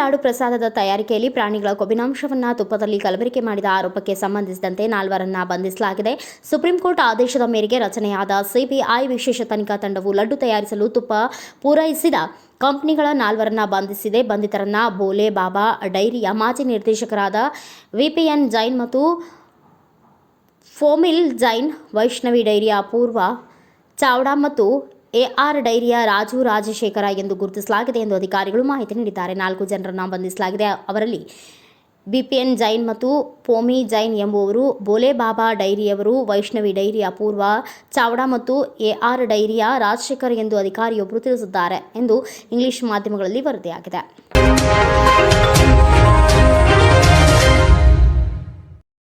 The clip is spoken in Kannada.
ಲಾಡು ಪ್ರಸಾದದ ತಯಾರಿಕೆಯಲ್ಲಿ ಪ್ರಾಣಿಗಳ ಕೊಬ್ಬಿನಾಂಶವನ್ನು ತುಪ್ಪದಲ್ಲಿ ಕಲಬೆರಕೆ ಮಾಡಿದ ಆರೋಪಕ್ಕೆ ಸಂಬಂಧಿಸಿದಂತೆ ನಾಲ್ವರನ್ನ ಬಂಧಿಸಲಾಗಿದೆ. ಸುಪ್ರೀಂ ಕೋರ್ಟ್ ಆದೇಶದ ಮೇರೆಗೆ ರಚನೆಯಾದ ಸಿಬಿಐ ವಿಶೇಷ ತನಿಖಾ ತಂಡವು ಲಡ್ಡು ತಯಾರಿಸಲು ತುಪ್ಪ ಪೂರೈಸಿದ. ಕಂಪನಿಗಳ ನಾಲ್ವರನ್ನ ಬಂಧಿಸಿದೆ. ಬಂಧಿತರನ್ನ ಬೋಲೆ ಬಾಬಾ, ಡೈರಿಯ ಮಾಜಿ ನಿರ್ದೇಶಕರಾದ ವಿಪಿಎನ್ ಜೈನ್ ಮತ್ತು ಫೋಮಿಲ್ ಜೈನ್, ವೈಷ್ಣವಿ ಡೈರಿಯ ಪೂರ್ವ ಚಾವ್ಡಾ ಮತ್ತು ಎಆರ್ ಡೈರಿಯ ರಾಜು ರಾಜಶೇಖರ ಎಂದು ಗುರುತಿಸಲಾಗಿದೆ ಎಂದು ಅಧಿಕಾರಿಗಳು ಮಾಹಿತಿ ನೀಡಿದ್ದಾರೆ. ನಾಲ್ಕು ಜನರನ್ನು ಬಂಧಿಸಲಾಗಿದೆ. ಅವರಲ್ಲಿ ಬಿಪಿಎನ್ ಜೈನ್ ಮತ್ತು ಪೋಮಿ ಜೈನ್ ಎಂಬುವರು ಬೋಲೆ ಬಾಬಾ ಡೈರಿಯವರು, ವೈಷ್ಣವಿ ಡೈರಿಯ ಪೂರ್ವ ಚಾವಡಾ ಮತ್ತು ಎಆರ್ ಡೈರಿಯ ರಾಜಶೇಖರ್ ಎಂದು ಅಧಿಕಾರಿಯೊಬ್ಬರು ತಿಳಿಸಿದ್ದಾರೆ ಎಂದು ಇಂಗ್ಲಿಷ್ ಮಾಧ್ಯಮಗಳಲ್ಲಿ ವರದಿಯಾಗಿದೆ.